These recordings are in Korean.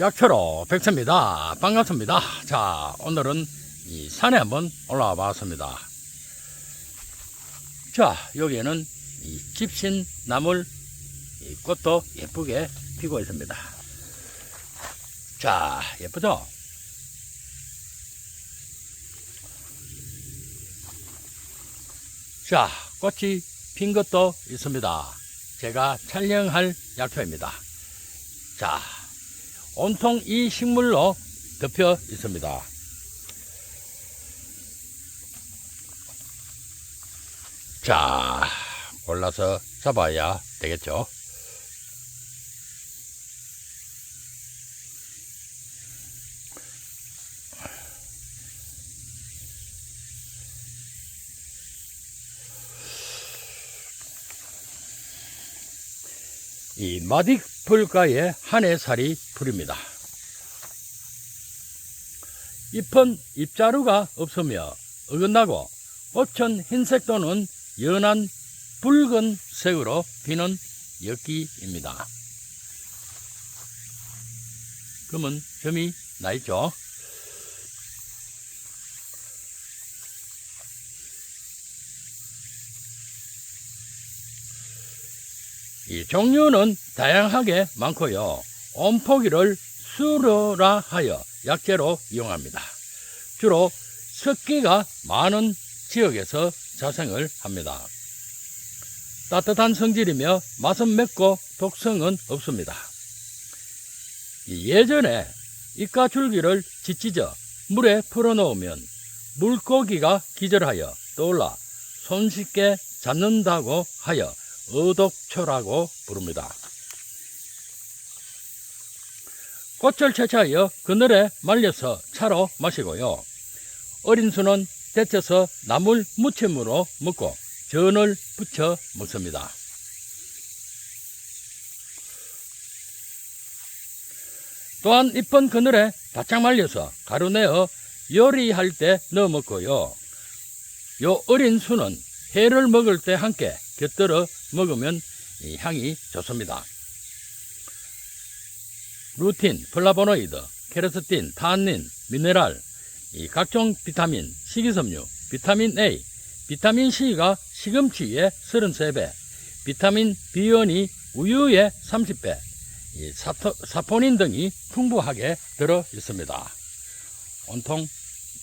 약초로 백세입니다. 반갑습니다. 자, 오늘은 이 산에 한번 올라와 봤습니다. 자, 여기에는 이 집신 나물 이 꽃도 예쁘게 피고 있습니다. 자, 예쁘죠? 자, 꽃이 핀 것도 있습니다. 제가 촬영할 약초입니다. 자, 온통 이 식물로 덮여 있습니다. 자, 골라서 잡아야 되겠죠. 이 마딕 풀가의 한해 살이 풀입니다. 잎은 잎자루가 없으며 어긋나고 꽃은 흰색 또는 연한 붉은 색으로 피는 엽기입니다. 그러면 점이 나 있죠. 이 종류는 다양하게 많고요. 온포기를 수로라 하여 약재로 이용합니다. 주로 습기가 많은 지역에서 자생을 합니다. 따뜻한 성질이며 맛은 맵고 독성은 없습니다. 이 예전에 이과 줄기를 지찢어 물에 풀어놓으면 물고기가 기절하여 떠올라 손쉽게 잡는다고 하여 어독초라고 부릅니다. 꽃을 채취하여 그늘에 말려서 차로 마시고요. 어린 수는 데쳐서 나물 무침으로 먹고 전을 부쳐 먹습니다. 또한 이쁜 그늘에 바짝 말려서 가루 내어 요리할 때 넣어 먹고요. 요 어린 수는 해를 먹을 때 함께 곁들여 먹으면 이 향이 좋습니다. 루틴, 플라보노이드, 케르스틴, 타닌, 미네랄, 이 각종 비타민, 식이섬유, 비타민 A, 비타민 C가 시금치의 33배, 비타민 B1이 우유의 30배, 이 사토, 사포닌 등이 풍부하게 들어 있습니다. 온통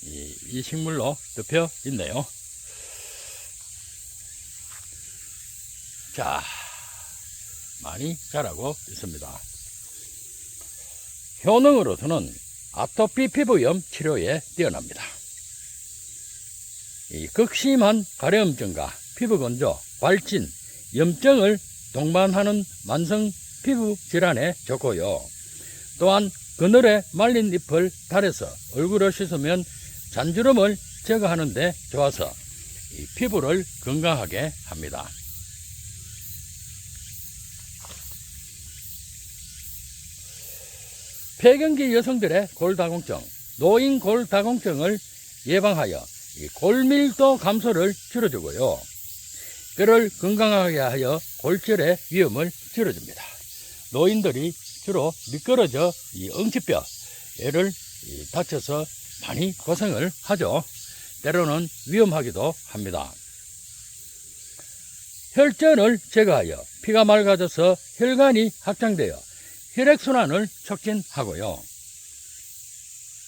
이, 이 식물로 덮여 있네요. 자, 많이 자라고 있습니다. 효능으로서는 아토피 피부염 치료에 뛰어납니다. 이 극심한 가려움증과 피부 건조, 발진, 염증을 동반하는 만성 피부 질환에 좋고요. 또한 그늘에 말린 잎을 달여서 얼굴을 씻으면 잔주름을 제거하는 데 좋아서 이 피부를 건강하게 합니다. 폐경기 여성들의 골다공증, 노인 골다공증을 예방하여 이 골밀도 감소를 줄여주고요. 뼈를 건강하게 하여 골절의 위험을 줄여줍니다. 노인들이 주로 미끄러져 이 엉치뼈, 얘를 이 다쳐서 많이 고생을 하죠. 때로는 위험하기도 합니다. 혈전을 제거하여 피가 맑아져서 혈관이 확장되어 혈액순환을 촉진하고요.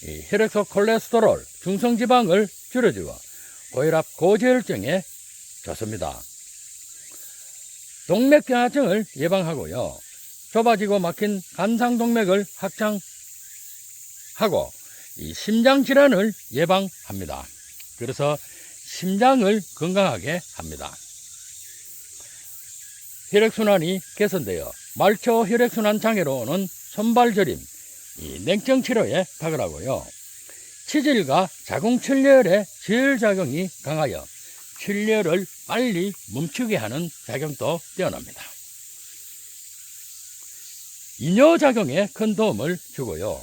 이 혈액속 콜레스테롤, 중성지방을 줄여주어 고혈압, 고지혈증에 좋습니다. 동맥경화증을 예방하고요. 좁아지고 막힌 간상동맥을 확장하고 이 심장질환을 예방합니다. 그래서 심장을 건강하게 합니다. 혈액순환이 개선되어 말초 혈액순환 장애로 는 손발저림, 이 냉증 치료에 탁월하고요. 치질과 자궁출혈의 지혈작용이 강하여 출혈을 빨리 멈추게 하는 작용도 뛰어납니다. 이뇨작용에 큰 도움을 주고요.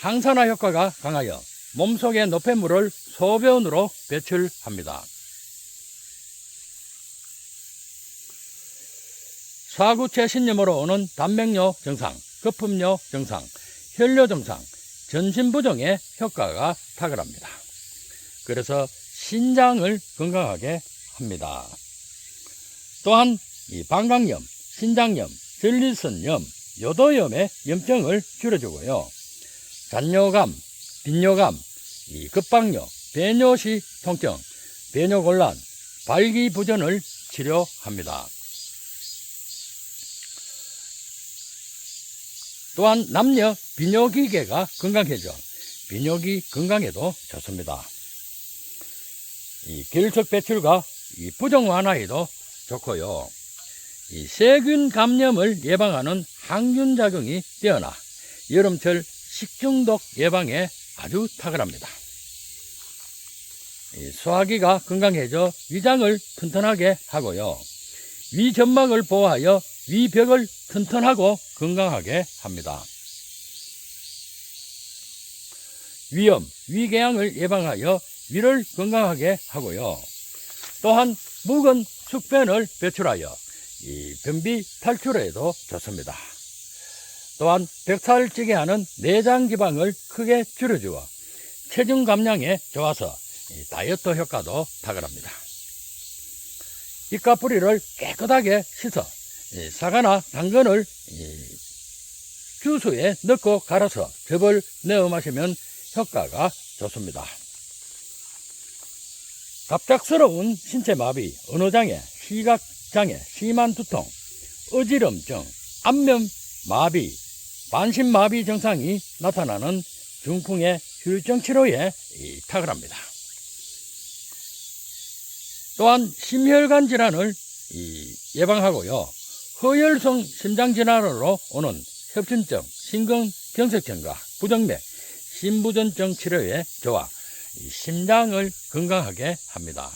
항산화 효과가 강하여 몸속의 노폐물을 소변으로 배출합니다. 사구체 신념으로 오는 단백뇨 증상, 거품뇨 증상, 혈뇨 증상, 전신 부종에 효과가 탁월합니다. 그래서 신장을 건강하게 합니다. 또한 이 방광염, 신장염, 전리선염, 요도염의 염증을 줄여주고요. 잔뇨감, 빈뇨감, 이 급박뇨, 배뇨시 통증, 배뇨곤란, 발기부전을 치료합니다. 또한 남녀 비뇨기계가 건강해져 비뇨기 건강에도 좋습니다. 이 결석 배출과 이 부종 완화에도 좋고요. 이 세균 감염을 예방하는 항균 작용이 뛰어나 여름철 식중독 예방에 아주 탁월합니다. 이 소화기가 건강해져 위장을 튼튼하게 하고요. 위 점막을 보호하여 위벽을 튼튼하고 건강하게 합니다. 위염, 위궤양을 예방하여 위를 건강하게 하고요. 또한 묵은 숙변을 배출하여 이 변비 탈출에도 좋습니다. 또한 벽살찌게 하는 내장 지방을 크게 줄여주어 체중 감량에 좋아서 이 다이어트 효과도 탁월합니다. 잎과 뿌리를 깨끗하게 씻어 이 사과나 당근을 이 주스에 넣고 갈아서 즙을 내어 마시면 효과가 좋습니다. 갑작스러운 신체 마비, 언어장애, 시각장애, 심한 두통, 어지럼증, 안면 마비, 반신 마비 증상이 나타나는 중풍의 휴유증 치료에 이 탁월합니다. 또한 심혈관 질환을 이 예방하고요. 허혈성 심장 질환으로 오는 협심증, 심근경색증과 부정맥, 심부전증 치료에 좋아 이 심장을 건강하게 합니다.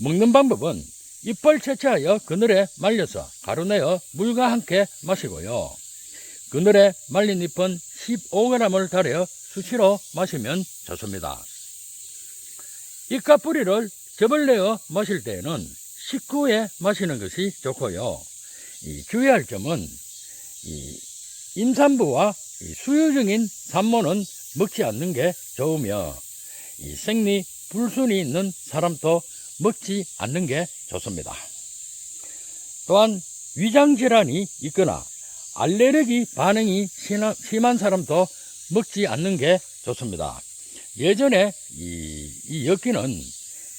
먹는 방법은 잎을 채취하여 그늘에 말려서 가루 내어 물과 함께 마시고요. 그늘에 말린 잎은 15g을 달여 수시로 마시면 좋습니다. 잎과 뿌리를 내어 마실 때에는 식후에 마시는 것이 좋고요. 이 주의할 점은 이 임산부와 이 수유 중인 산모는 먹지 않는 게 좋으며 이 생리 불순이 있는 사람도 먹지 않는 게 좋습니다. 또한 위장 질환이 있거나 알레르기 반응이 심한 사람도 먹지 않는 게 좋습니다. 예전에 이, 이 엽기는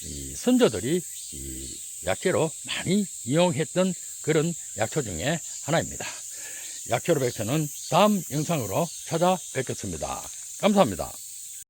이 선조들이 이 약재로 많이 이용했던 그런 약초 중에 하나입니다. 약초로 백서는 다음 영상으로 찾아뵙겠습니다. 감사합니다.